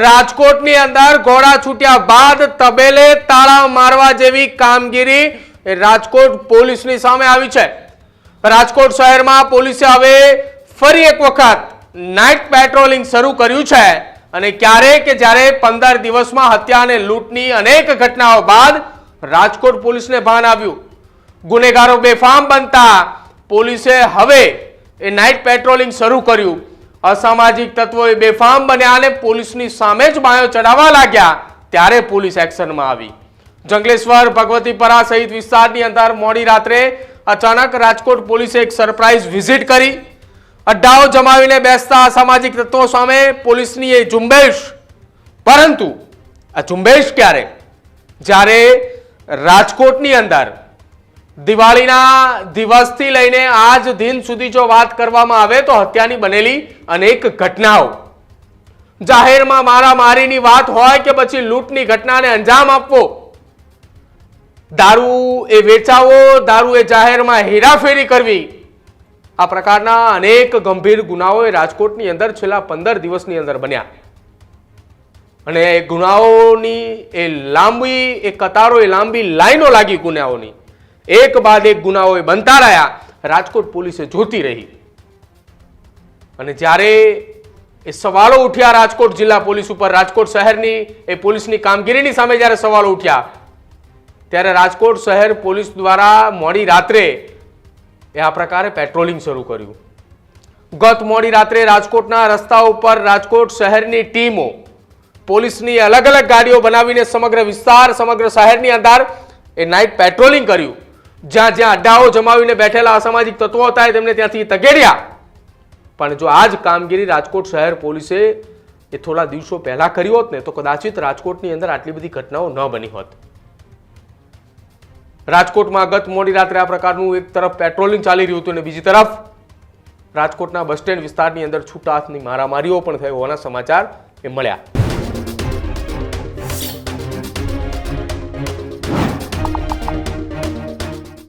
રાજકોટની અંદર ઘોડા છૂટ્યા બાદ તબેલે તાળા મારવા જેવી કામગીરી રાજકોટ પોલીસની સામે આવી છે. રાજકોટ શહેરમાં પોલીસે હવે ફરી એક વખત નાઇટ પેટ્રોલિંગ શરૂ કર્યું છે અને ક્યારે કે જ્યારે પંદર દિવસમાં હત્યા અને લૂંટની અનેક ઘટનાઓ બાદ રાજકોટ પોલીસને ભાન આવ્યું. ગુનેગારો બેફામ બનતા પોલીસે હવે એ નાઇટ પેટ્રોલિંગ શરૂ કર્યું. અસામાજિક તત્વોએ બેફામ બન્યા અને પોલીસની સામે જ બાયો ચડાવવા લાગ્યા, ત્યારે પોલીસ એક્શનમાં આવી. જંગલેશ્વર, ભગવતીપરા સહિત વિસ્તારની અંદર મોડી રાત્રે અચાનક રાજકોટ પોલીસે એક સરપ્રાઇઝ વિઝિટ કરી. અડ્ડાઓ જમાવીને બેસતા અસામાજિક તત્વો સામે પોલીસની એ ઝુંબેશ. પરંતુ, આ ઝુંબેશ ક્યારે? જ્યારે રાજકોટની અંદર દિવાળીના દિવસથી લઈને આજ દિન સુધી જો વાત કરવામાં આવે તો હત્યાની બનેલી અનેક ઘટનાઓ. જાહેરમાં મારામારીની વાત હોય કે પછી લૂંટની ઘટનાને અંજામ આપવો. દારૂ એ વેચાવો, દારૂ એ જાહેરમાં હેરાફેરી કરવી. આ પ્રકારના અનેક ગંભીર ગુનાઓ એ રાજકોટની અંદર છેલ્લા પંદર દિવસની અંદર બન્યા. અને ગુનાઓની એ લાંબી, એ કતારો, એ લાંબી લાઈનો લાગી ગુનાઓની. એક બાદ એક ગુનાઓ એ બનતા રહ્યા, રાજકોટ પોલીસે જોતી રહી. અને જ્યારે એ સવાલો ઉઠ્યા રાજકોટ જિલ્લા પોલીસ ઉપર, રાજકોટ શહેરની એ પોલીસની કામગીરીની સામે જ્યારે સવાલો ઉઠ્યા, ત્યારે રાજકોટ શહેર પોલીસ દ્વારા મોડી રાત્રે એ આ પ્રકારે પેટ્રોલિંગ શરૂ કર્યું. ગત મોડી રાત્રે રાજકોટના રસ્તા ઉપર રાજકોટ શહેરની ટીમો પોલીસની અલગ અલગ ગાડીઓ બનાવીને સમગ્ર વિસ્તાર, સમગ્ર શહેરની અંદર એ નાઇટ પેટ્રોલિંગ કર્યું. જ્યાં જ્યાં અડ્ડાઓ જમાવીને બેઠેલા અસામાજિક તત્વો હતા તેમને ત્યાંથી તગેડ્યા. પણ જો આ જ કામગીરી રાજકોટ શહેર પોલીસે એ થોડા દિવસો પહેલા કરી હોત ને, તો કદાચિત રાજકોટની અંદર આટલી બધી ઘટનાઓ ન બની હોત. રાજકોટમાં ગત મોડી રાત્રે આ પ્રકારનું એક તરફ પેટ્રોલિંગ ચાલી રહ્યું હતું અને બીજી તરફ રાજકોટના બસ સ્ટેન્ડ વિસ્તારની અંદર છૂટા હાથની મારામારીઓ પણ થઈ હોવાના સમાચાર એ મળ્યા.